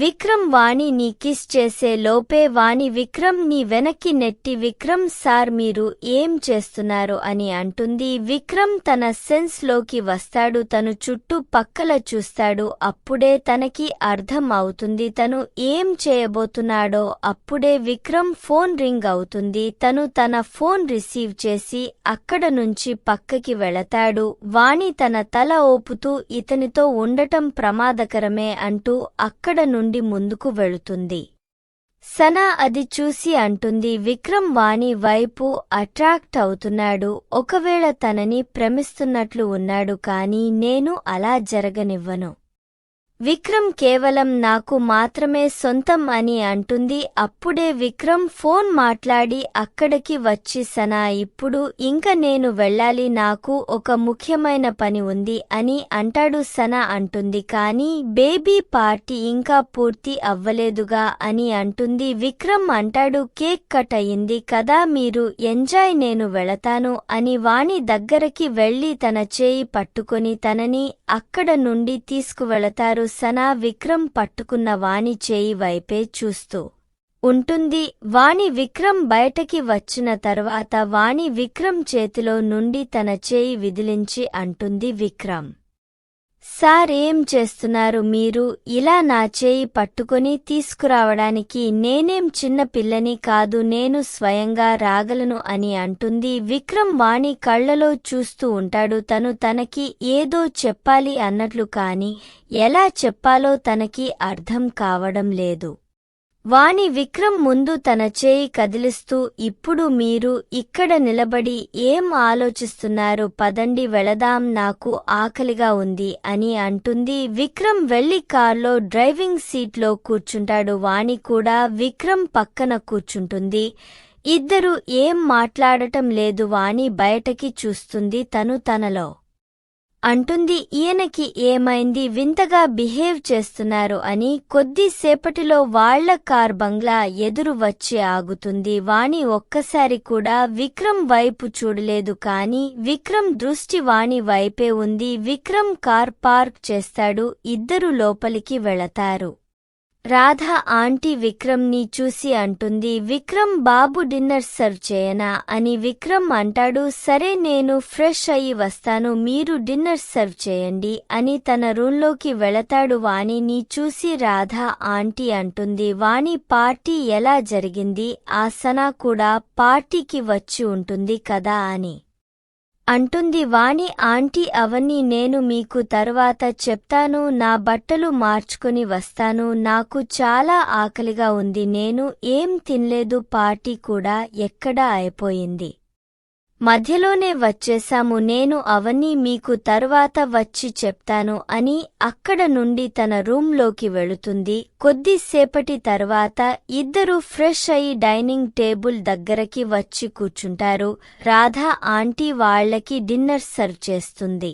విక్రమ్ వాణిని కిస్ చేసే లోపే వాణి విక్రమ్ని వెనక్కి నెట్టి విక్రమ్ సార్ మీరు ఏం చేస్తున్నారు? అని అంటుంది. విక్రమ్ తన సెన్స్లోకి వస్తాడు తను చుట్టూ పక్కల చూస్తాడు. అప్పుడే తనకి అర్థం అవుతుంది తను ఏం చేయబోతున్నాడో. అప్పుడే విక్రమ్ ఫోన్ రింగ్ అవుతుంది. తను తన ఫోన్ రిసీవ్ చేసి అక్కడ నుంచి పక్కకి వెళతాడు. వాణి తన తల ఓపుతూ ఇతనితో ఉండటం ప్రమాదకరమే అంటూ అక్కడ నుండి ముందుకు వెళుతుంది. సనా అది చూసి అంటుంది విక్రమ్ వాణి వైపు అట్రాక్ట్ అవుతున్నాడు. ఒకవేళ తనని ప్రేమిస్తున్నట్లు ఉన్నాడు కాని నేను అలా జరగనివ్వను. విక్రమ్ కేవలం నాకు మాత్రమే సొంతం అని అంటుంది. అప్పుడే విక్రమ్ ఫోన్ మాట్లాడి అక్కడికి వచ్చి సనా ఇప్పుడు ఇంక నేను వెళ్ళాలి నాకు ఒక ముఖ్యమైన పని ఉంది అని అంటాడు సనా అంటుంది. కానీ బేబీ పార్టీ ఇంకా పూర్తి అవ్వలేదుగా అని అంటుంది. విక్రమ్ అంటాడు కేక్ కట్ అయింది కదా మీరు ఎంజాయ్ నేను వెళతాను అని వాణి దగ్గరకి వెళ్ళి తన చేయి పట్టుకొని తనని అక్కడ నుండి తీసుకువెళతారు సనా విక్రమ్ పట్టుకున్న వాణి చేయి వైపే చూస్తూ ఉంటుంది వాణి విక్రమ్ బయటకి వచ్చిన తర్వాత వాణి విక్రమ్ చేతిలో నుండి తన చేయి విదిలించి అంటుంది విక్రమ్. సార్ ఏం చేస్తున్నారు మీరు? ఇలా నా చేయి పట్టుకొని తీసుకురావడానికి నేనేం చిన్న పిల్లని కాదు నేను స్వయంగా రాగలను అని అంటుంది. విక్రమ్ వాణి కళ్ళలో చూస్తూ ఉంటాడు. తను తనకి ఏదో చెప్పాలి అన్నట్లు కాని ఎలా చెప్పాలో తనకి అర్థం కావడం లేదు. వాణి విక్రమ్ ముందు తన చేయి కదిలిస్తూ ఇప్పుడు మీరు ఇక్కడ నిలబడి ఏం ఆలోచిస్తున్నారు పదండి వెళదాం నాకు ఆకలిగా ఉంది అని అంటుంది. విక్రమ్ వెళ్ళి కార్లో డ్రైవింగ్ సీట్లో కూర్చుంటాడు. వాణి కూడా విక్రమ్ పక్కన కూర్చుంటుంది. ఇద్దరు ఏం మాట్లాడటం లేదు. వాణి బయటకి చూస్తుంది తను తనలో. అంటుంది ఈయనకి ఏమైంది? వింతగా బిహేవ్ చేస్తున్నారు అని కొద్దిసేపటిలో వాళ్ళ కార్ బంగ్లా ఎదురు వచ్చి ఆగుతుంది. వాణి ఒక్కసారి కూడా విక్రమ్ వైపు చూడలేదు కాని విక్రమ్ దృష్టి వాణి వైపే ఉంది. విక్రమ్ కార్ పార్క్ చేస్తాడు. ఇద్దరు లోపలికి వెళతారు. రాధ ఆంటీ విక్రమ్ని చూసి అంటుంది విక్రమ్ బాబు డిన్నర్ సర్వ్ చేయనా? అని విక్రమ్ అంటాడు సరే నేను ఫ్రెష్ అయ్యి వస్తాను మీరు డిన్నర్ సర్వ్ చేయండి అని తన రూంలోకి వెళతాడు వాణిని చూసి రాధ ఆంటీ అంటుంది వాణి పార్టీ ఎలా జరిగింది? ఆ సనా కూడా పార్టీకి వచ్చి ఉంటుంది కదా అని. అంటుంది వాణి ఆంటీ అవన్నీ నేను మీకు తర్వాత చెప్తాను. నా బట్టలు మార్చుకొని వస్తాను. నాకు చాలా ఆకలిగా ఉంది. నేను ఏం తినలేదు. పార్టీ కూడా ఎక్కడా అయిపోయింది. మధ్యలోనే వచ్చేశాము నేను అవన్నీ మీకు తర్వాత వచ్చి చెప్తాను అని అక్కడ నుండి తన రూంలోకి వెళుతుంది. కొద్దిసేపటి తర్వాత ఇద్దరూ ఫ్రెష్ అయి డైనింగ్ టేబుల్ దగ్గరకి వచ్చి కూర్చుంటారు. రాధా ఆంటీ వాళ్ళకి డిన్నర్ సర్వ్ చేస్తుంది.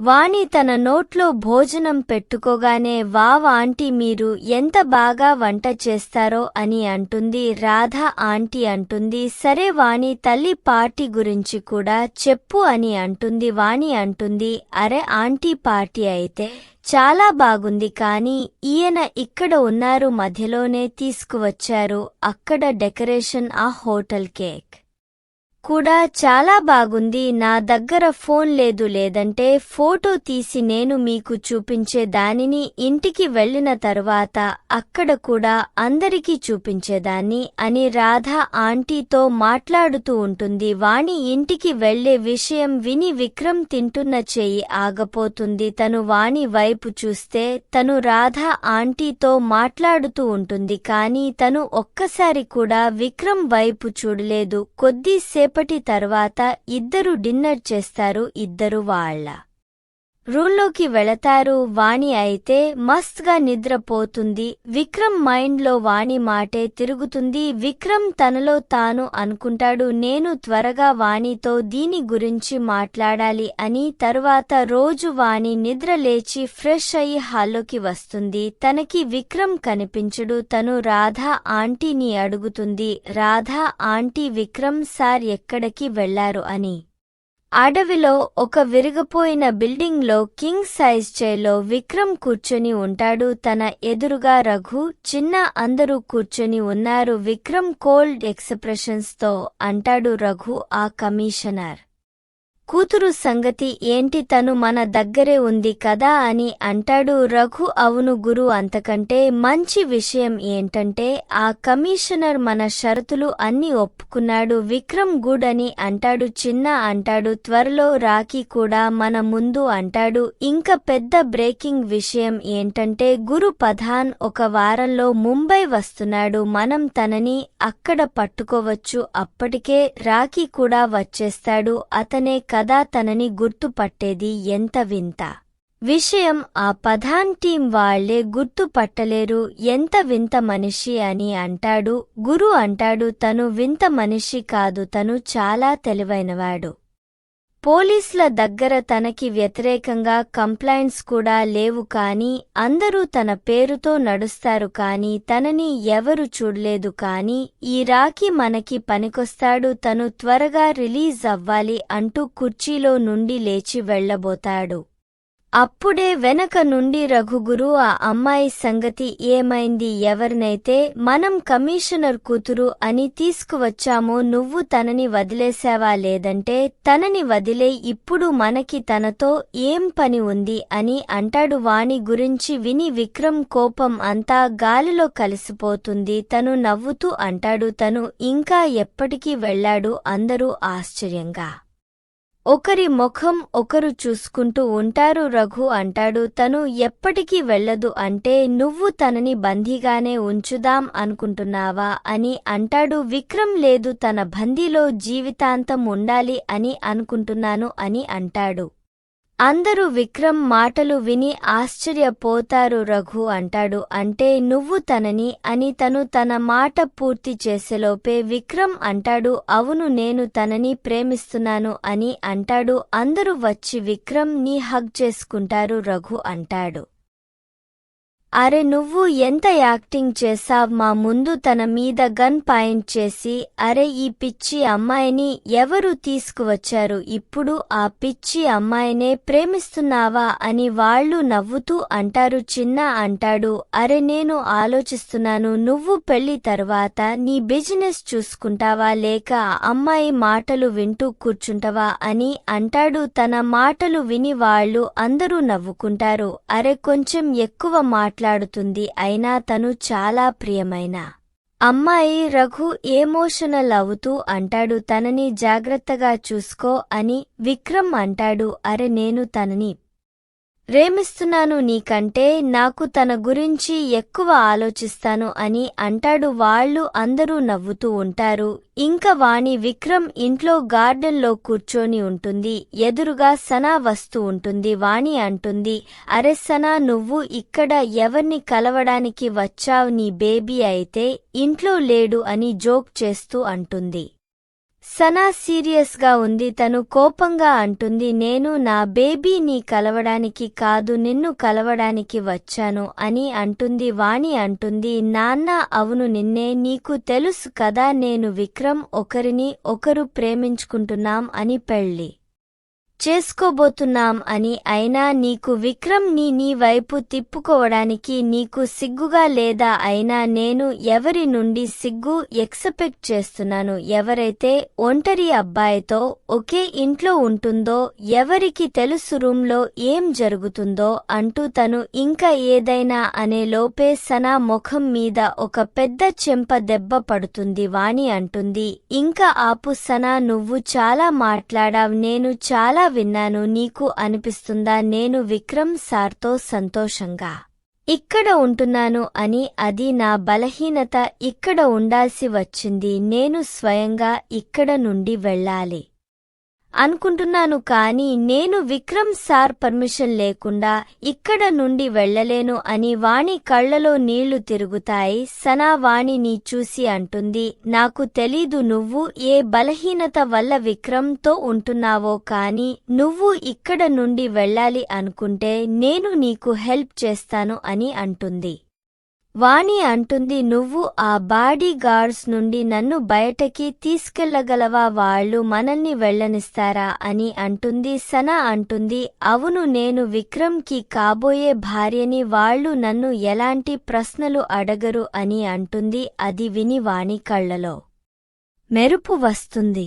వాణి తన నోట్లో భోజనం పెట్టుకోగానే వావ్ ఆంటీ మీరు ఎంత బాగా వంట చేస్తారో అని అంటుంది రాధ ఆంటీ అంటుంది సరే వాణి తల్లి పార్టీ గురించి కూడా చెప్పు అని అంటుంది వాణి అంటుంది అరే ఆంటీ పార్టీ అయితే చాలా బాగుంది కాని ఈయన ఇక్కడ ఉన్నారు మధ్యలోనే తీసుకువచ్చారు అక్కడ డెకరేషన్ ఆ హోటల్ కేక్. కూడా చాలా బాగుంది. నా దగ్గర ఫోన్ లేదు లేదంటే ఫోటో తీసి నేను మీకు చూపించే దానిని ఇంటికి వెళ్ళిన తరువాత అక్కడ కూడా అందరికీ చూపించేదాన్ని అని రాధ ఆంటీతో మాట్లాడుతూ ఉంటుంది. వాణి ఇంటికి వెళ్ళే విషయం విని విక్రమ్ తింటున్న చెయ్యి ఆగపోతుంది. తను వాణి వైపు చూస్తే తను రాధ ఆంటీతో మాట్లాడుతూ ఉంటుంది. కాని తను ఒక్కసారి కూడా విక్రమ్ వైపు చూడలేదు. కొద్దిసేపు సేపటి తర్వాత ఇద్దరు డిన్నర్ చేస్తారు ఇద్దరు వాళ్ళ. రూల్లోకి వెళతారు వాణి అయితే మస్త్గా నిద్రపోతుంది. విక్రమ్ మైండ్లో వాణి మాటే తిరుగుతుంది. విక్రమ్ తనలో తాను అనుకుంటాడు నేను త్వరగా వాణితో దీని గురించి మాట్లాడాలి అని తరువాత రోజు వాణి నిద్ర లేచి ఫ్రెష్ అయి హాల్లోకి వస్తుంది. తనకి విక్రమ్ కనిపించడు. తను రాధా ఆంటీని అడుగుతుంది. రాధా ఆంటీ విక్రమ్ సార్ ఎక్కడికి వెళ్ళారు? అని. అడవిలో ఒక విరిగిపోయిన బిల్డింగ్లో కింగ్ సైజ్ చైర్లో విక్రమ్ కూర్చొని ఉంటాడు. తన ఎదురుగా రఘు చిన్న అందరూ కూర్చొని ఉన్నారు. విక్రమ్ కోల్డ్ ఎక్స్ప్రెషన్స్తో అంటాడు రఘు ఆ కమిషనర్. కూతురు సంగతి ఏంటి తను మన దగ్గరే ఉంది కదా అని అంటాడు రఘు. అవును గురు అంతకంటే మంచి విషయం ఏంటంటే ఆ కమిషనర్ మన షరతులు అన్ని ఒప్పుకున్నాడు. విక్రమ్ గుడ్ అని అంటాడు చిన్న అంటాడు త్వరలో రాఖీ కూడా మన ముందు అంటాడు. ఇంకా పెద్ద బ్రేకింగ్ విషయం ఏంటంటే గురు పధాన్ ఒక వారంలో ముంబై వస్తున్నాడు. మనం తనని అక్కడ పట్టుకోవచ్చు. అప్పటికే రాఖీ కూడా వచ్చేస్తాడు. అతనే సదా తనని గుర్తుపట్టేది ఎంత వింత. విషయం ఆ పధాన్ టీం వాళ్ళే గుర్తుపట్టలేరు ఎంత వింత మనిషి అని అంటాడు గురు అంటాడు తను వింత మనిషి కాదు తను చాలా తెలివైనవాడు. పోలీసుల దగ్గర తనకి వ్యతిరేకంగా కంప్లైంట్స్ కూడా లేవు కాని అందరూ తన పేరుతో నడుస్తారు కాని తనని ఎవరు చూడలేదు కాని ఈ రాఖీ మనకి పనికొస్తాడు తను త్వరగా రిలీజ్ అవ్వాలి అంటూ కుర్చీలో నుండి లేచి వెళ్ళబోతాడు అప్పుడే వెనక నుండి రఘుగురు ఆ అమ్మాయి సంగతి ఏమైంది? ఎవరినైతే మనం కమిషనర్ కూతురు అని తీసుకువచ్చామో నువ్వు తనని వదిలేశావా లేదంటే తనని వదిలే ఇప్పుడు మనకి తనతో ఏం పని ఉంది? అని అంటాడు వాణి గురించి విని విక్రమ్ కోపం అంతా గాలిలో కలిసిపోతుంది. తను నవ్వుతూ అంటాడు తను ఇంకా ఎప్పటికీ వెళ్ళాడు అందరూ ఆశ్చర్యంగా. ఒకరి ముఖం ఒకరు చూసుకుంటూ ఉంటారు రఘు అంటాడు తను ఎప్పటికీ వెళ్ళదు అంటే నువ్వు తనని బందీగానే ఉంచుదాం అనుకుంటున్నావా అని అంటాడు. విక్రమ్ లేదు తన బందీలో జీవితాంతం ఉండాలి అని అనుకుంటున్నాను అని అంటాడు. అందరూ విక్రమ్ మాటలు విని ఆశ్చర్యపోతారు రఘు అంటాడు. అంటే నువ్వు తనని అని తను తన మాట పూర్తి చేసేలోపే విక్రమ్ అంటాడు. అవును నేను తనని ప్రేమిస్తున్నాను అని అంటాడు. అందరూ వచ్చి విక్రమ్ని హగ్ చేసుకుంటారు రఘు అంటాడు. అరే నువ్వు ఎంత యాక్టింగ్ చేసావ్ మా ముందు తన మీద గన్ పాయింట్ చేసి అరే ఈ పిచ్చి అమ్మాయిని ఎవరు తీసుకువచ్చారు? ఇప్పుడు ఆ పిచ్చి అమ్మాయినే ప్రేమిస్తున్నావా అని వాళ్ళు నవ్వుతూ అంటారు. చిన్న అంటాడు అరే నేను ఆలోచిస్తున్నాను నువ్వు పెళ్ళి తర్వాత నీ బిజినెస్ చూసుకుంటావా లేక ఆ అమ్మాయి మాటలు వింటూ కూర్చుంటావా అని అంటాడు. తన మాటలు విని వాళ్ళు అందరూ నవ్వుకుంటారు. అరే కొంచెం ఎక్కువ మాట మాట్లాడుతుంది. అయినా తను చాలా ప్రియమైన అమ్మాయి. రఘు ఎమోషనల్ అవుతూ అంటాడు తనని జాగ్రత్తగా చూసుకో అని విక్రమ్ అంటాడు అరె నేను తనని ప్రేమిస్తున్నాను నీకంటే నాకు తన గురించి ఎక్కువ ఆలోచిస్తాను అని అంటాడు. వాళ్ళు అందరూ నవ్వుతూ ఉంటారు. ఇంకా వాణి విక్రమ్ ఇంట్లో గార్డెన్లో కూర్చొని ఉంటుంది. ఎదురుగా సనా వస్తూ ఉంటుంది. వాణి అంటుంది అరే సనా నువ్వు ఇక్కడ ఎవర్ని కలవడానికి వచ్చావ్? నీ బేబీ అయితే ఇంట్లో లేడు అని జోక్ చేస్తూ అంటుంది. సనా సీరియస్గా ఉంది తను కోపంగా అంటుంది నేను నా బేబీని కలవడానికి కాదు నిన్ను కలవడానికి వచ్చాను అని అంటుంది వాణి అంటుంది నాన్న అవును నిన్నే నీకు తెలుసు కదా నేను విక్రమ్ ఒకరిని ఒకరు ప్రేమించుకుంటున్నాం అని పెళ్ళి చేసుకోబోతున్నాం అని అయినా నీకు విక్రమ్ని నీ వైపు తిప్పుకోవడానికి నీకు సిగ్గుగా లేదా అయినా నేను ఎవరి నుండి సిగ్గు ఎక్సపెక్ట్ చేస్తున్నాను? ఎవరైతే ఒంటరి అబ్బాయితో ఒకే ఇంట్లో ఉంటుందో ఎవరికి తెలుసు రూంలో ఏం జరుగుతుందో అంటూ తను ఇంకా ఏదైనా అనే లోపే సనా ముఖం మీద ఒక పెద్ద చెంప దెబ్బ పడుతుంది వాణి అంటుంది. ఇంకా ఆపు సనా నువ్వు చాలా మాట్లాడావ్ నేను చాలా విన్నాను నీకు అనిపిస్తుందా? నేను విక్రమ్ సార్తో సంతోషంగా ఇక్కడ ఉంటున్నాను అని అది నా బలహీనత ఇక్కడ ఉండాల్సి వచ్చింది. నేను స్వయంగా ఇక్కడ నుండి వెళ్ళాలి. అనుకుంటున్నాను కానీ నేను విక్రమ్ సార్ పర్మిషన్ లేకుండా ఇక్కడ నుండి వెళ్ళలేను అని వాణి కళ్ళలో నీళ్ళు తిరుగుతాయి. సనా వాణిని చూసి అంటుంది నాకు తెలీదు నువ్వు ఏ బలహీనత వల్ల విక్రమ్తో ఉంటున్నావో కాని నువ్వు ఇక్కడ నుండి వెళ్ళాలి అనుకుంటే నేను నీకు హెల్ప్ చేస్తాను అని అంటుంది. వాణి అంటుంది నువ్వు ఆ బాడీ గార్డ్స్ నుండి నన్ను బయటకి తీసుకెళ్ళగలవా? వాళ్ళు మనల్ని వెళ్ళనిస్తారా? అని అంటుంది సన అంటుంది అవును నేను విక్రమ్కి కాబోయే భార్యని వాళ్ళు నన్ను ఎలాంటి ప్రశ్నలు అడగరు అని అంటుంది అది విని వాణి కళ్ళలో మెరుపు వస్తుంది.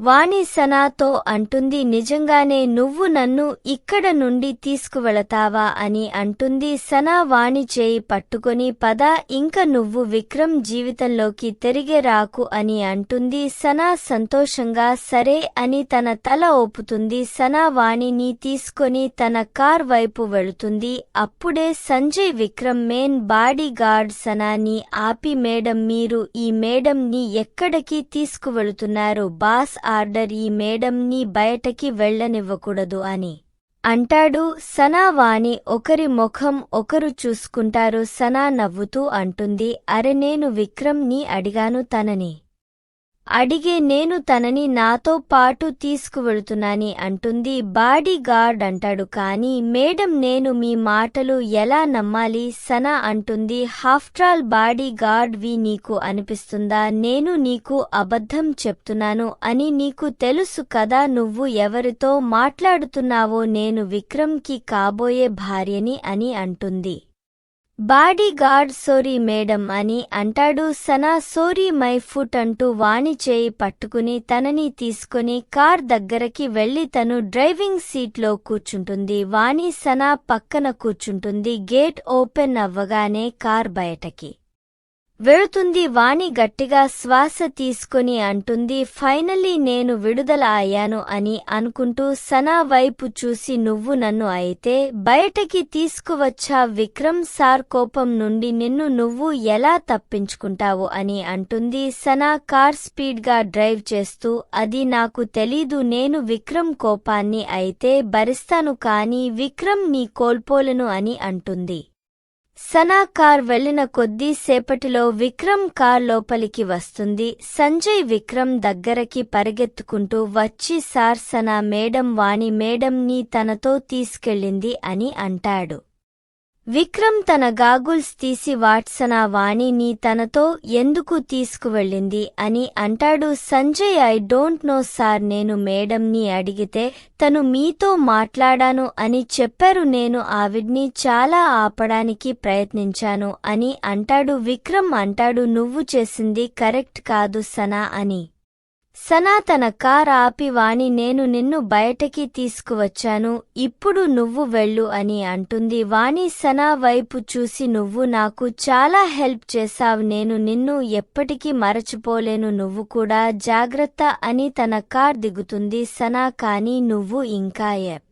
వాణి సనాతో అంటుంది నిజంగానే నువ్వు నన్ను ఇక్కడ నుండి తీసుకువెళతావా? అని అంటుంది సనా వాణి చేయి పట్టుకొని పద ఇంక నువ్వు విక్రమ్ జీవితంలోకి తిరిగే రాకు అని అంటుంది సనా సంతోషంగా సరే అని తన తల ఓపుతుంది సనా వాణిని తీసుకొని తన కార్ వైపు వెళుతుంది అప్పుడే Sanjay Vikram main body guard సనాని ఆపి మేడం మీరు ఈ మేడం ని ఎక్కడికి తీసుకువెళుతున్నారు బాస్ ఆర్డర్ ఈ మేడంని బయటకి వెళ్ళనివ్వకూడదు అని. అంటాడు సనా వాణి ఒకరి ముఖం ఒకరు చూసుకుంటారు సనా నవ్వుతూ అంటుంది అరె నేను విక్రమ్ని అడిగాను తనని. అడిగే నేను తనని నాతో పాటు తీసుకువెళుతున్నాని అంటుంది బాడీ గార్డ్ అంటాడు. కానీ మేడం నేను మీ మాటలు ఎలా నమ్మాలి? సనా అంటుంది. హాఫ్ట్రాల్ బాడీ గార్డ్ వి నీకు అనిపిస్తుందా? నేను నీకు అబద్ధం చెప్తున్నాను అని నీకు తెలుసు కదా? నువ్వు ఎవరితో మాట్లాడుతున్నావో నేను విక్రమ్కి కాబోయే భార్యని అని అంటుంది. బాడీగార్డ్ సోరీ మేడం అని అంటాడు సనా సోరీ మై ఫుట్ అంటూ వాణి చేయి పట్టుకుని తనని తీసుకుని కార్ దగ్గరకి వెళ్ళి తను డ్రైవింగ్ సీట్లో కూర్చుంటుంది. వాణి సనా పక్కన కూర్చుంటుంది. గేట్ ఓపెన్ అవ్వగానే కార్ బయటకి. వెళుతుంది వాణి గట్టిగా శ్వాస తీసుకొని అంటుంది ఫైనల్లీ నేను విడుదల అయ్యాను అని అనుకుంటూ సనా వైపు చూసి నువ్వు నన్ను అయితే బయటకి తీసుకువచ్చా? విక్రమ్ సార్ కోపం నుండి నిన్ను నువ్వు ఎలా తప్పించుకుంటావు? అని అంటుంది సనా కార్ స్పీడ్గా డ్రైవ్ చేస్తూ అది నాకు తెలీదు నేను విక్రమ్ కోపాన్ని అయితే భరిస్తాను కానీ విక్రమ్ నీ కోల్పోలను అని అంటుంది. సనా కార్ వెళ్ళిన కొద్దిసేపటిలో విక్రమ్ కార్ లోపలికి వస్తుంది. సంజయ్ విక్రమ్ దగ్గరకి పరిగెత్తుకుంటూ వచ్చి sir Sana madam Vani madam ని తనతో తీసుకెళ్ళింది అని అంటాడు. విక్రమ్ తన గాగుల్స్ తీసి వాట్సనా వాణిని తనతో ఎందుకు తీసుకువెళ్ళింది అని అంటాడు. Sanjay I don't know sir నేను మేడంని అడిగితే తను మీతో మాట్లాడాను అని చెప్పారు. నేను ఆవిడ్ని చాలా ఆపడానికి ప్రయత్నించాను అని అంటాడు. విక్రమ్ అంటాడు నువ్వు చేసింది కరెక్ట్ కాదు సనా అని. సనా తన కార్ ఆపి వాణి నేను నిన్ను బయటకి తీసుకువచ్చాను ఇప్పుడు నువ్వు వెళ్ళు అని అంటుంది. వాణి సనా వైపు చూసి నువ్వు నాకు చాలా హెల్ప్ చేశావు నేను నిన్ను ఎప్పటికీ మరచిపోలేను నువ్వు కూడా జాగ్రత్త అని తన కార్ దిగుతుంది. సనా కాని నువ్వు ఇంకా ఎప్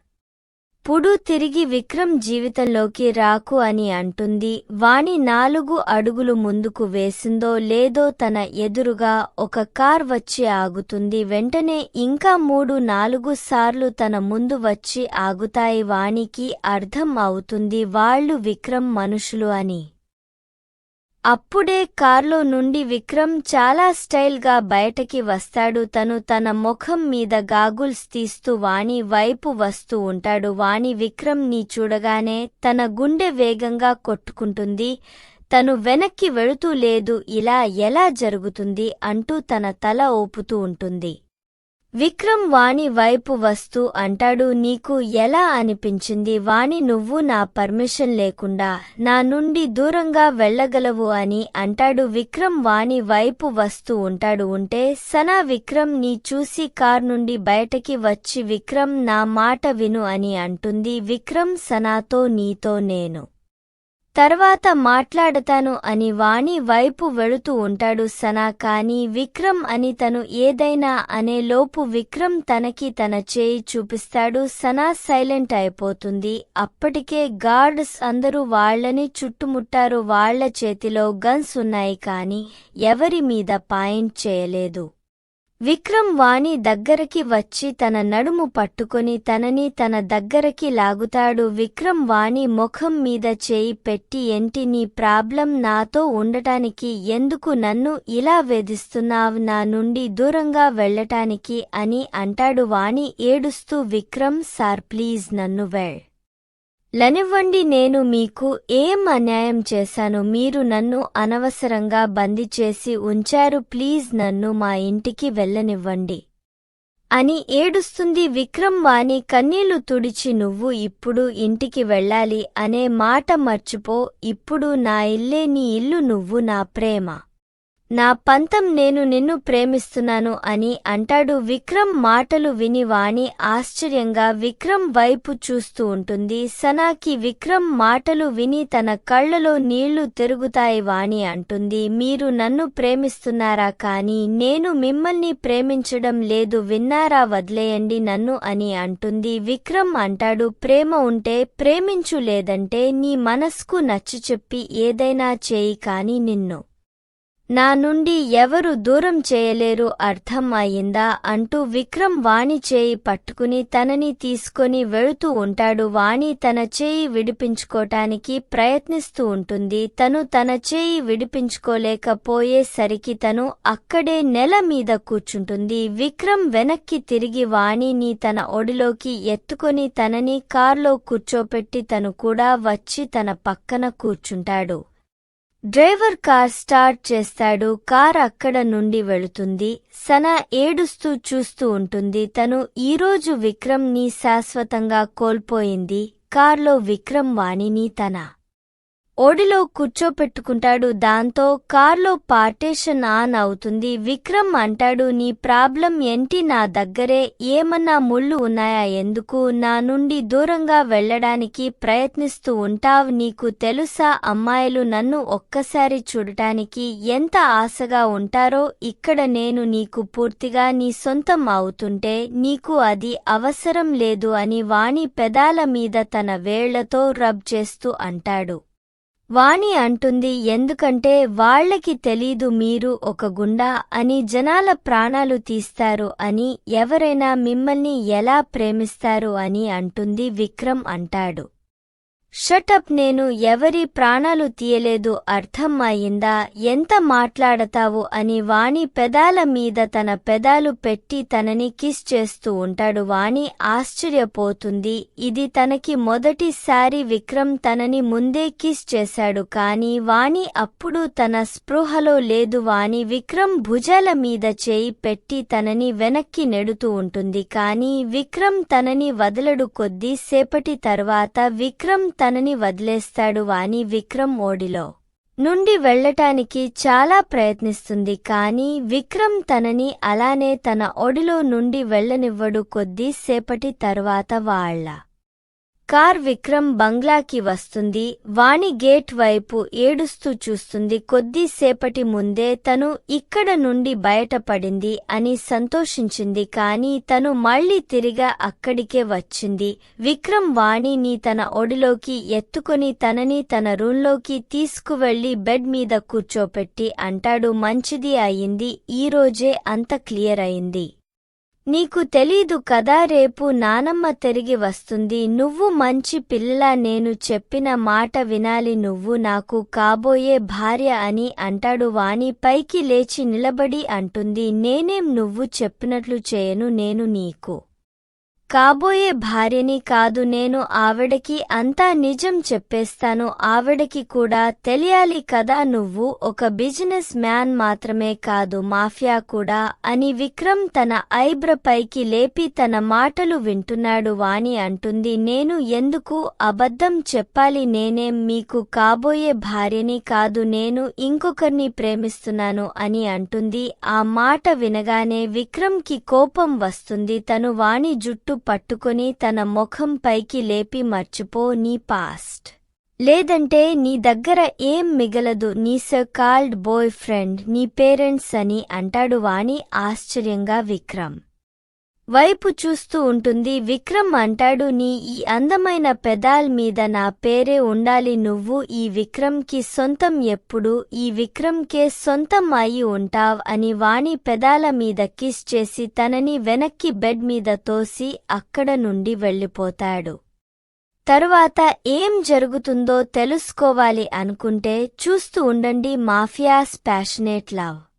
పుడు తిరిగి విక్రమ్ జీవితంలోకి రాకు అని అంటుంది. వాణి నాలుగు అడుగులు ముందుకు వేసిందో లేదో తన ఎదురుగా ఒక కార్ వచ్చి ఆగుతుంది. వెంటనే ఇంకా మూడు నాలుగు సార్లు తన ముందు వచ్చి ఆగుతాయి వాణికి అర్థం అవుతుంది. వాళ్ళు విక్రమ్ మనుషులు అని. అప్పుడే కార్లో నుండి విక్రమ్ చాలా స్టైల్గా బయటకి వస్తాడు. తను తన ముఖం మీద గాగుల్స్ తీస్తూ వాణి వైపు వస్తూ ఉంటాడు. వాణి విక్రమ్ని చూడగానే తన గుండె వేగంగా కొట్టుకుంటుంది. తను వెనక్కి వెళుతూ లేదు ఇలా ఎలా జరుగుతుంది? అంటూ తన తల ఊపుతూ ఉంటుంది. విక్రమ్ వాణి వైపు వస్తూ అంటాడు నీకు ఎలా అనిపించింది? వాణి నువ్వు నా పర్మిషన్ లేకుండా నా నుండి దూరంగా వెళ్ళగలవు అని అంటాడు. విక్రమ్ వాణి వైపు వస్తూ ఉంటాడు. ఉంటే సనా విక్రమ్ని చూసి కార్ నుండి బయటకి వచ్చి విక్రమ్ నా మాట విను అని అంటుంది. విక్రమ్ సనాతో నీతో నేను తర్వాత మాట్లాడతాను అని వాణి వైపు వెళుతూ ఉంటాడు సనా. కాని విక్రమ్ అని తను ఏదైనా అనే లోపు విక్రమ్ తనకి తన చేయి చూపిస్తాడు. సనా సైలెంట్ అయిపోతుంది. అప్పటికే గార్డ్స్ అందరూ వాళ్ళని చుట్టుముట్టారు. వాళ్ళ చేతిలో గన్స్ ఉన్నాయి కాని ఎవరి మీద పాయింట్ చేయలేదు. విక్రమ్ వాణి దగ్గరకి వచ్చి తన నడుము పట్టుకొని తనని తన దగ్గరకి లాగుతాడు. విక్రమ్ వాణి ముఖం మీద చేయి పెట్టి ఏంటి నీ ప్రాబ్లం? నాతో ఉండటానికి ఎందుకు నన్ను ఇలా వేధిస్తున్నావు? నా నుండి దూరంగా వెళ్ళటానికి అని అంటాడు వాణి. ఏడుస్తూ విక్రమ్ సార్ ప్లీజ్ నన్ను వెళ్ లనివ్వండి నేను మీకు ఏం అన్యాయం చేశాను మీరు నన్ను అనవసరంగా బందీ చేసి ఉంచారు ప్లీజ్ నన్ను మా ఇంటికి వెళ్ళనివ్వండి. అని ఏడుస్తుంది విక్రమ్ వాణి కన్నీళ్ళు తుడిచి నువ్వు ఇప్పుడు ఇంటికి వెళ్ళాలి అనే మాట మర్చిపో ఇప్పుడు నా ఇల్లే నీ ఇల్లు నువ్వు నా ప్రేమ. నా పంతం నేను నిన్ను ప్రేమిస్తున్నాను అని అంటాడు. విక్రమ్ మాటలు విని వాణి ఆశ్చర్యంగా విక్రమ్ వైపు చూస్తూ ఉంటుంది. సనాకి విక్రమ్ మాటలు విని తన కళ్ళలో నీళ్ళు తిరుగుతాయి వాణి అంటుంది. మీరు నన్ను ప్రేమిస్తున్నారా కాని నేను మిమ్మల్ని ప్రేమించడం లేదు. విన్నారా వదిలేయండి నన్ను అని అంటుంది. విక్రమ్ అంటాడు ప్రేమ ఉంటే ప్రేమించు లేదంటే నీ మనస్కు నచ్చి చెప్పి ఏదైనా చేయి కాని నిన్ను. నా నుండి ఎవరు దూరం చేయలేరు అర్థం అయిందా అంటూ విక్రమ్ వాణి చేయి పట్టుకుని తనని తీసుకొని వెళుతూ ఉంటాడు. వాణి తన చేయి విడిపించుకోటానికి ప్రయత్నిస్తూ ఉంటుంది. తను తన చేయి విడిపించుకోలేకపోయేసరికి తను అక్కడే నెల మీద కూర్చుంటుంది. విక్రమ్ వెనక్కి తిరిగి వాణిని తన ఒడిలోకి ఎత్తుకొని తనని కార్లో కూర్చోపెట్టి తను కూడా వచ్చి తన పక్కన కూర్చుంటాడు. డ్రైవర్ కార్ స్టార్ట్ చేస్తాడు. కార్ అక్కడ నుండి వెళుతుంది. సనా ఏడుస్తూ చూస్తూ ఉంటుంది. తను ఈరోజు విక్రమ్ని శాశ్వతంగా కోల్పోయింది. కార్లో విక్రమ్ వాణిని తన ఓడిలో కూర్చోపెట్టుకుంటాడు దాంతో కార్లో పార్టేషన్ ఆన్ అవుతుంది. విక్రమ్ అంటాడు నీ ప్రాబ్లం ఏంటి? నా దగ్గరే ఏమన్నా ముళ్ళు ఉన్నాయా? ఎందుకు? నా నుండి దూరంగా వెళ్ళడానికి ప్రయత్నిస్తూ ఉంటావ్. నీకు తెలుసా అమ్మాయిలు నన్ను ఒక్కసారి చూడటానికి ఎంత ఆశగా ఉంటారో? ఇక్కడ నేను నీకు పూర్తిగా నీ సొంతం అవుతుంటే నీకు అది అవసరం లేదు అని వాణి పెదాల మీద తన వేళ్ళతో రబ్ చేస్తూ అంటాడు. వాణి అంటుంది ఎందుకంటే వాళ్ళకి తెలీదు మీరు ఒక గుండా అని జనాల ప్రాణాలు తీస్తారు అని ఎవరైనా మిమ్మల్ని ఎలా ప్రేమిస్తారు అని అంటుంది విక్రమ్ అంటాడు. షటప్ నేను ఎవరి ప్రాణాలు తీయలేదు అర్థం అయిందా ఎంత మాట్లాడతావు? అని వాణి పెదాల మీద తన పెదాలు పెట్టి తనని కిస్ చేస్తూ ఉంటాడు. వాణి ఆశ్చర్యపోతుంది. ఇది తనకి మొదటిసారి విక్రమ్ తనని ముందే కిస్ చేశాడు. కాని వాణి అప్పుడు తన స్పృహలో లేదు. వాణి విక్రమ్ భుజాల మీద చేయి పెట్టి తనని వెనక్కి నెడుతూ ఉంటుంది. కాని విక్రమ్ తనని వదలడు. కొద్దిసేపటి తర్వాత విక్రమ్ తనని వదిలేస్తాడు వాని విక్రమ్ ఓడిలో. నుండి వెళ్ళటానికి చాలా ప్రయత్నిస్తుంది కాని విక్రమ్ తనని అలానే తన ఒడిలో నుండి వెళ్ళనివ్వడు కొద్దిసేపటి తర్వాత వాళ్ళ కార్ విక్రమ్ బంగ్లాకి వస్తుంది. వాణి గేట్ వైపు ఏడుస్తూ చూస్తుంది. కొద్దిసేపటి ముందే తను ఇక్కడ నుండి బయటపడింది అని సంతోషించింది. కాని తను మళ్ళీ తిరిగా అక్కడికే వచ్చింది. విక్రమ్ వాణిని తన ఒడిలోకి ఎత్తుకొని తనని తన రూంలోకి తీసుకువెళ్ళి బెడ్ మీద కూర్చోపెట్టి అంటాడు మంచిది అయింది. ఈరోజే అంత క్లియర్ అయింది. నీకు తెలీదు కదా రేపు నానమ్మ తిరిగి వస్తుంది. నువ్వు మంచి పిల్ల నేను చెప్పిన మాట వినాలి. నువ్వు నాకు కాబోయే భార్య అని అంటాడు. వాణి పైకి లేచి నిలబడి అంటుంది. నేనేం నువ్వు చెప్పినట్లు చేయను నేను నీకు కాబోయే భార్యని కాదు నేను ఆవిడకి అంతా నిజం చెప్పేస్తాను. ఆవిడకి కూడా తెలియాలి కదా నువ్వు. ఒక బిజినెస్ మ్యాన్ మాత్రమే కాదు మాఫియా కూడా. అని విక్రమ్ తన ఐబ్ర పైకి లేపి తన మాటలు వింటున్నాడు వాణి అంటుంది. నేను ఎందుకు అబద్ధం చెప్పాలి? నేనేం మీకు కాబోయే భార్యని కాదు నేను ఇంకొకర్ని ప్రేమిస్తున్నాను అని అంటుంది. ఆ మాట వినగానే విక్రమ్కి కోపం వస్తుంది. తను వాణి జుట్టు పట్టుకొని తన ముఖం పైకి లేపి మర్చిపో నీ పాస్ట్. లేదంటే నీ దగ్గర ఏం మిగలదు నీ కాల్డ్ బాయ్ ఫ్రెండ్ నీ పేరెంట్స్ అని అంటాడు వాణి ఆశ్చర్యంగా విక్రమ్. వైపు చూస్తూ ఉంటుంది విక్రమ్ అంటాడు నీ ఈ అందమైన పెదాల్ మీద నా పేరే ఉండాలి నువ్వు ఈ విక్రమ్కి సొంతం ఎప్పుడు? ఈ విక్రమ్కే సొంతం అయి ఉంటావ్ అని వాణి పెదాల మీద కిస్ చేసి తనని వెనక్కి బెడ్ మీద తోసి అక్కడ నుండి వెళ్ళిపోతాడు. తరువాత ఏం జరుగుతుందో తెలుసుకోవాలి అనుకుంటే చూస్తూ ఉండండి మాఫియాస్ ప్యాషనేట్ లవ్.